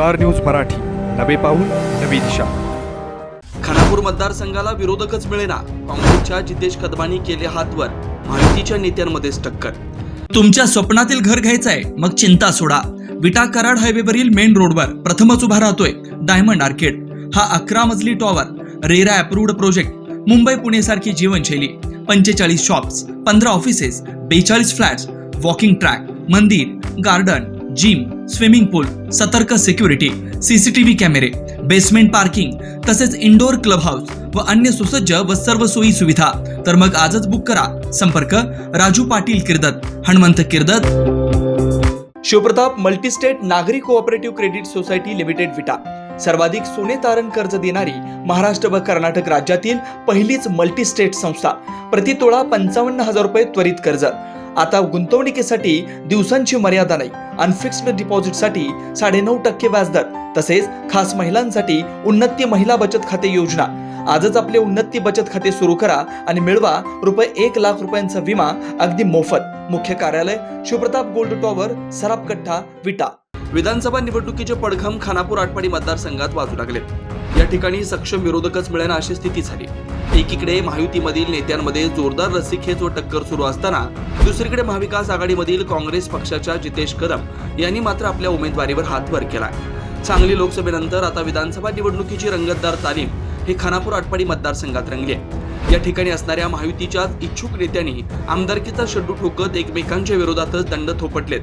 Star news Marathi. नवे पाऊल नवी दिशा. खानापूर मतदारसंघाला विरोधकच मिळेना. काँग्रेसच्या जितेश कदमांनी केले हातवर. माहितीच्या नेत्यांमध्येच टक्कर. तुमच्या स्वप्नातील घर घ्यायचंय मग चिंता सोडा. विटा कराड हायवेवरील मेन रोडवर प्रथमच उभा राहतोय डायमंड आर्केड. हा अकरा मजली tower RERA approved project Mumbai Pune सारखी जीवनशैली. पंचेचाळीस शॉप्स पंधरा ऑफिसेस बेचाळीस फ्लॅट्स वॉकिंग ट्रॅक मंदिर गार्डन जिम स्विमिंग पूल सतर्क सिक्युरिटी सीसीटीव्ही कॅमेरे बेसमेंट पार्किंग तसेच इंडोर क्लब हाऊस व अन्य सुसज्ज व सर्व सोयी सुविधा. तर मग आजच बुक करा. संपर्क राजू पाटील किर्दत हनुमंत किर्दत. शिवप्रताप मल्टीस्टेट नागरी cooperative credit society limited Vita. सर्वाधिक सोने तारण कर्ज देणारी महाराष्ट्र व कर्नाटक राज्यातील पहिलीच मल्टीस्टेट संस्था. प्रतितोळा पंचावन्न हजार रुपये त्वरित कर्ज. आता गुंतवणुकीसाठी दिवसांची मर्यादा नाही. अनफिक्स्ड डिपॉझिटसाठी साडेनऊ टक्के व्याजदर तसेच खास महिलांसाठी उन्नती महिला बचत खाते योजना. आजच आपले उन्नती बचत खाते सुरू करा आणि मिळवा रुपये एक लाख रुपयांचा विमा अगदी मोफत. मुख्य कार्यालय शिवप्रताप गोल्ड टॉवर सरापकट्टा विटा. विधानसभा निवडणुकीचे पडघम खानापूर आटपाडी मतदारसंघात वाजू लागले. या ठिकाणी सक्षम विरोधकच मिळेना अशी स्थिती झाली. एकीकडे महायुतीमधील नेत्यांमध्ये जोरदार रस्सीखेच व टक्कर सुरू असताना दुसरीकडे महाविकास आघाडीमधील काँग्रेस पक्षाच्या जितेश कदम यांनी मात्र आपल्या उमेदवारीवर हातभार केला सांगली लोकसभेनंतर आता विधानसभा निवडणुकीची रंगतदार तालीम हे खानापूर आटपाडी मतदारसंघात रंगली या ठिकाणी असणाऱ्या महायुतीच्या इच्छुक नेत्यांनी आमदारकीचा शड्डू ठोकत एकमेकांच्या विरोधातच दंड थोपटलेत.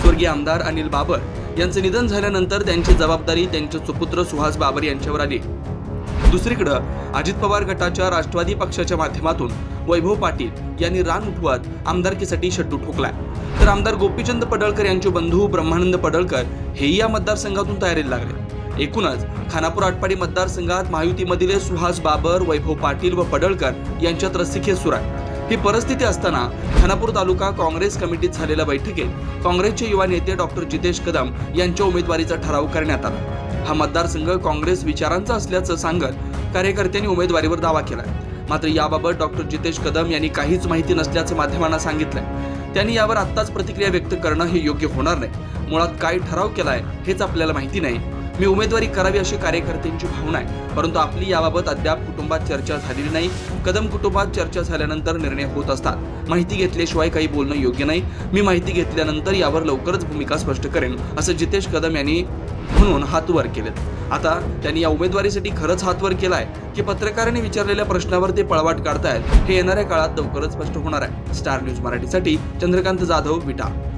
स्वर्गीय आमदार अनिल बाबर यांचं निधन झाल्यानंतर त्यांची जबाबदारी त्यांचे सुपुत्र सुहास बाबर यांच्यावर आली. दुसरीकडं अजित पवार गटाच्या राष्ट्रवादी पक्षाच्या माध्यमातून वैभव पाटील यांनी रान उठवत आमदारकीसाठी शड्डू ठोकलाय तर आमदार गोपीचंद पडळकर यांचे बंधू ब्रह्मानंद पडळकर हेही या मतदारसंघातून तयारीला लागले. एकूणच खानापूर आटपाडी मतदारसंघात महायुतीमधील सुहास बाबर वैभव पाटील व पडळकर यांच्यात रस्सीखेच सुरू आहे ही परिस्थिती असताना खानापूर तालुका काँग्रेस कमिटीत झालेल्या बैठकीत काँग्रेसचे युवा नेते डॉक्टर जितेश कदम यांच्या उमेदवारीचा ठराव करण्यात आला. हा मतदारसंघ काँग्रेस विचारांचा असल्याचं सांगत कार्यकर्त्यांनी उमेदवारीवर दावा केला मात्र याबाबत डॉक्टर जितेश कदम यांनी काहीच माहिती नसल्याचं माध्यमांना सांगितलंय. त्यांनी यावर आत्ताच प्रतिक्रिया व्यक्त करणं हे योग्य होणार नाही. मुळात काय ठराव केलाय हेच आपल्याला माहिती नाही. मी उमेदवारी करावी अशी कार्यकर्त्यांची भावना आहे. परंतु आपली याबाबत अद्याप कुटुंबात चर्चा झालेली नाही. कदम कुटुंबात चर्चा झाल्यानंतर निर्णय होत असतात. माहिती घेतल्याशिवाय काही बोलणं योग्य नाही. मी माहिती घेतल्यानंतर यावर लवकरच भूमिका स्पष्ट करेन असं जितेश कदम यांनी म्हणून हातवर केले. केलेत आता त्यांनी या उमेदवारीसाठी खरंच हातवर केलाय की पत्रकारांनी विचारलेल्या प्रश्नावर ते पळवाट काढतायत हे येणाऱ्या काळात लवकरच स्पष्ट होणार आहे. स्टार न्यूज मराठीसाठी चंद्रकांत जाधव विटा.